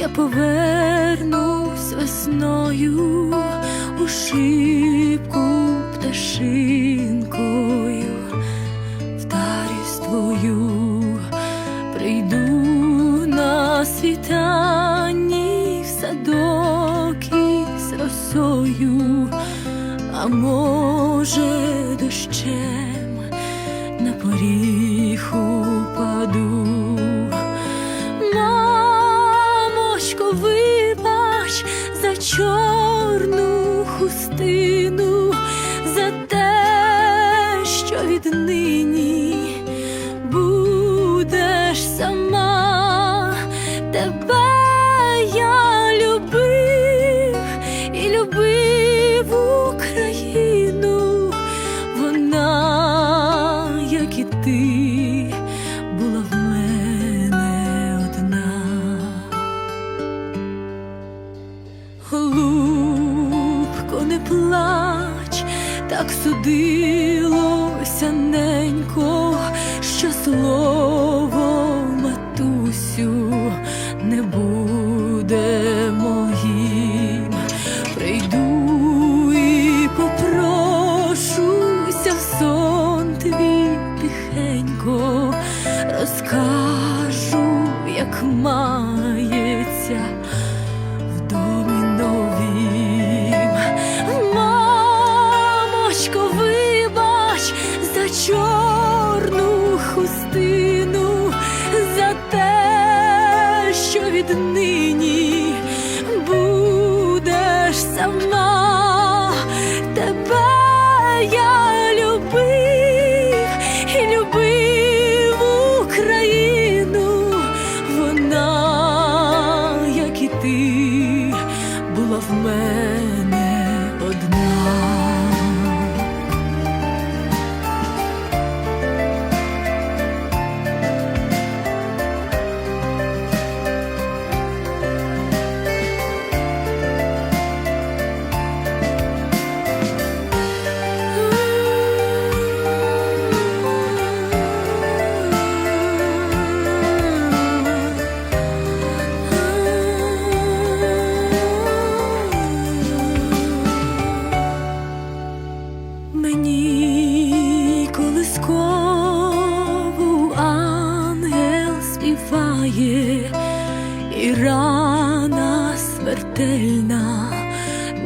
я повернусь весною у шибку пташинкою, в тарість твою прийду на світанні в садок із росою, а може, дощем на поріху паду. чорну хустину за те, що віднині. не буде.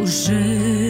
不是。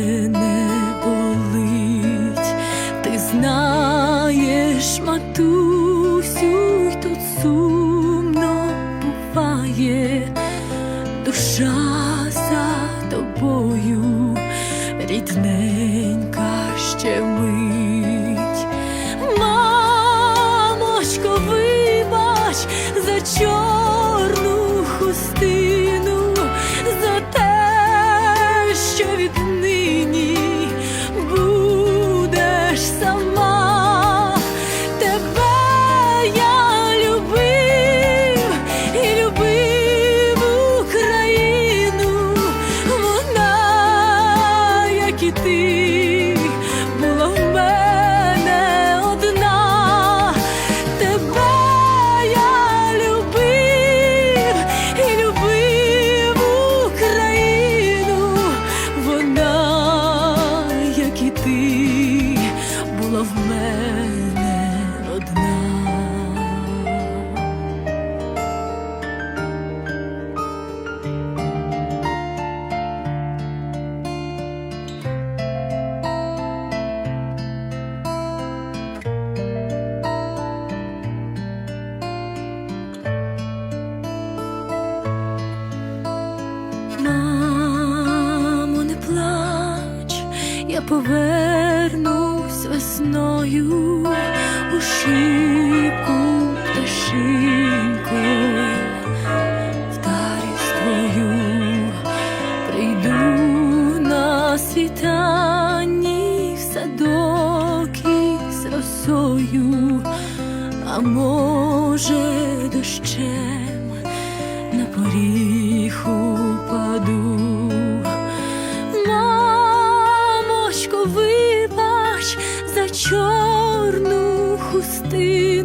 весною у шику пташинкою в старість твою прийду на світанні в садок із росою, а може, дощем на поріху паду. чорну хустину.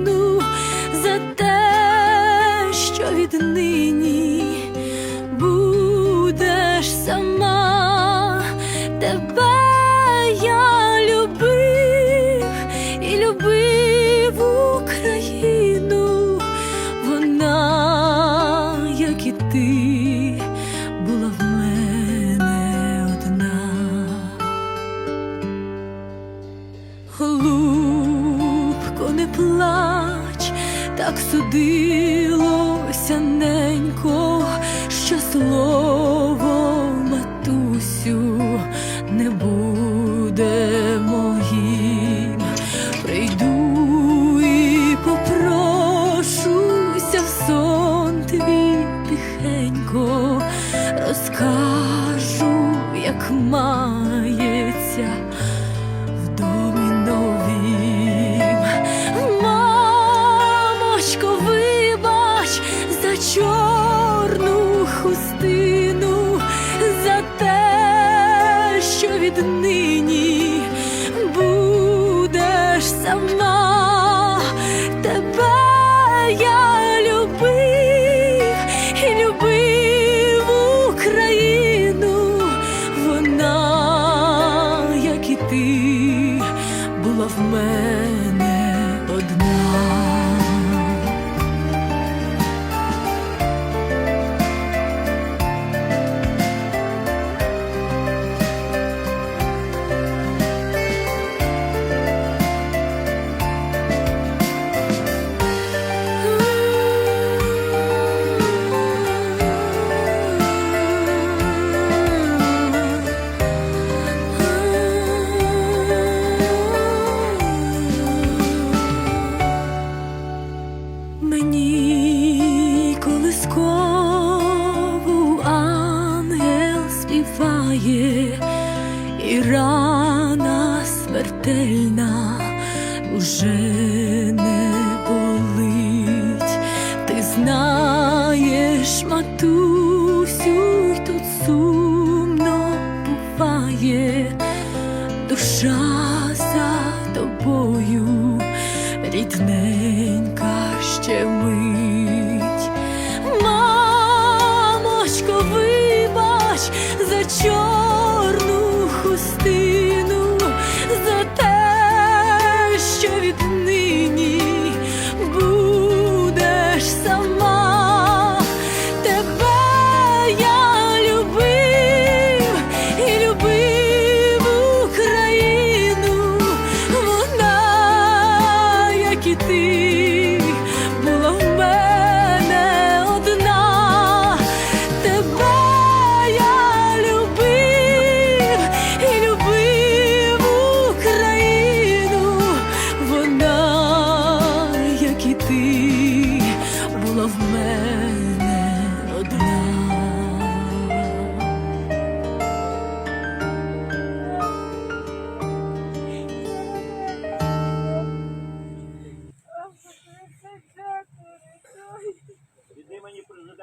плач, так судилося ненько, що слово. чорну хустину. tu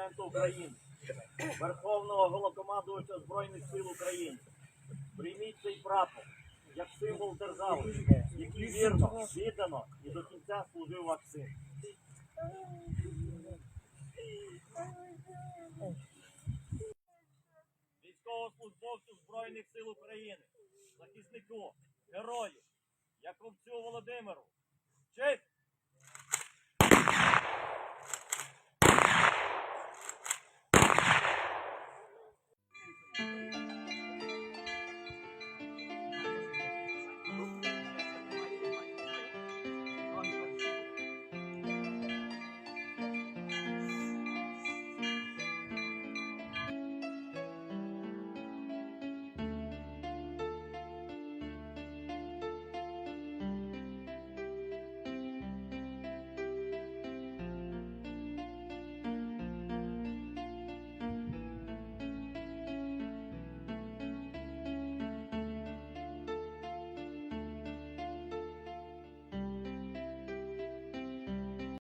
Президента України, Верховного голокомандувача Збройних сил України. Прийміть цей прапор як символ держави, який вірно, віддано і до кінця служив ваш. Військовослужбовцю Збройних сил України, захиснику, герою, Яковцю Володимиру. Честь!